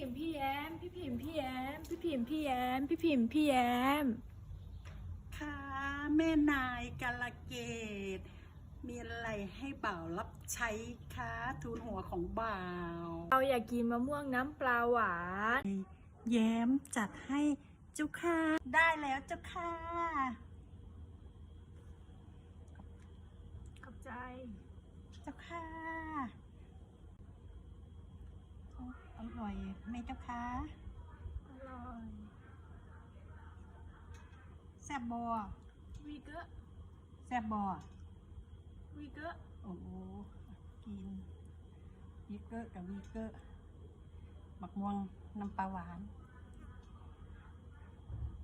พิมพ์พี่แย้ม พี่พิมพ์พี่แย้ม พี่พิมพ์พี่แย้มพี่พิมพ์พี่แย้ม ค่ะแม่นายกาลเกต มีอะไรให้บ่าวรับใช้คะทูลหัวของบ่าว เราอยากกินมะม่วงน้ำปลาหวาน แย้มจัดให้เจ้าค่ะ ได้แล้วเจ้าค่ะ ขอบใจ เจ้าค่ะโอ้อร่อยไหมเจ้าค่ะอร่อยแซ่บบอวีเกอร์แซ่บบอวีเกอร์โอ้โหกินวีเกอร์กับวีเกอร์หมักม่วงน้ำปลาหวาน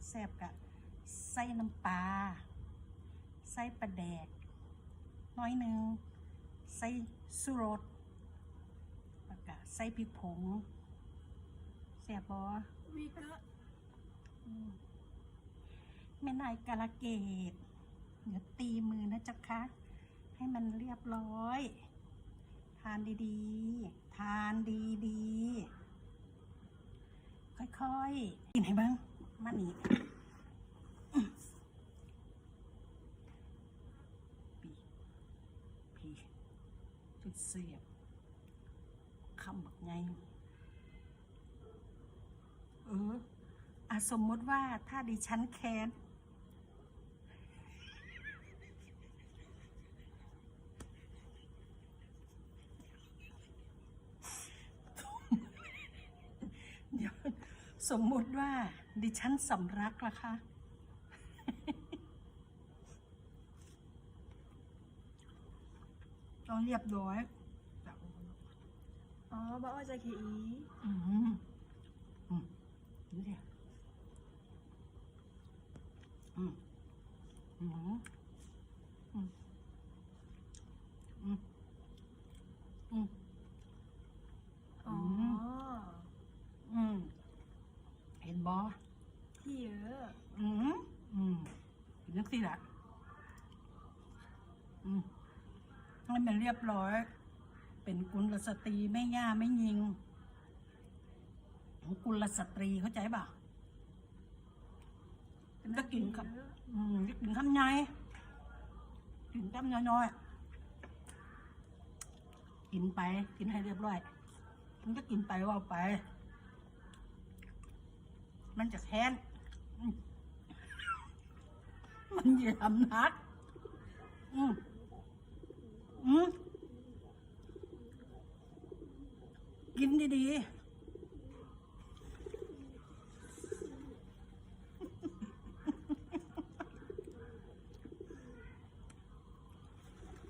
แซ่บกะไส้น้ำปลาไส้ปลาแดกน้อยหนึ่งไส้สุรส แล้วก็ไส้พริกผงแซ่บบอวีเกอร์มแม่นายกาลเกตเดี๋ยวตีมือนะจ๊ะคะ ให้มันเรียบร้อย ทานดีๆ ทานดีๆ ค่อยๆ กินให้บ้างมานี่อื้อปีพีจุดเสียบ คำบักไงเอออะสมมติว่าถ้าดิฉันแค้นเดี๋ยวสมมติว่า ดิฉันสำรักล่ะคะต้องเรียบร้อย อ๋อบ้าอ้อใจเคอีอืมอืมนี่เดียวอืมอืมอืมอืมอืมอ๋ออืมเห็นบอที่เยอะอืมอืมเห็นนักสิละอืมให้มันเรียบร้อย เป็นกุลสตรีไม่ย่าไม่ยิงกุลสตรีเข้าใจป่ะเป็นตะกินครับอืมจะกินคำใหญ่กินคำน้อยๆกินไป กินให้เรียบร้อยมันก็กินไปว่าไป มันจะแค้นมันอย่าทำนักอืมอืม กินดีๆ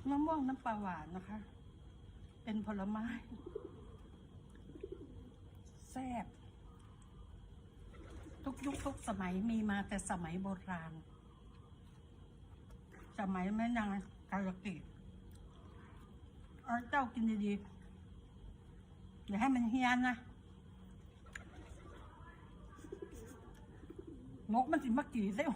มะม่วงน้ำปลาหวานนะคะ เป็นผลไม้ แซ่บ ทุกยุคทุกสมัยมีมาแต่สมัยโบราณ สมัยแม่นางกาลกิเอาเจ้ากินดีๆ อย่าให้มันเฮียนนะนกมันสิมากี่เซล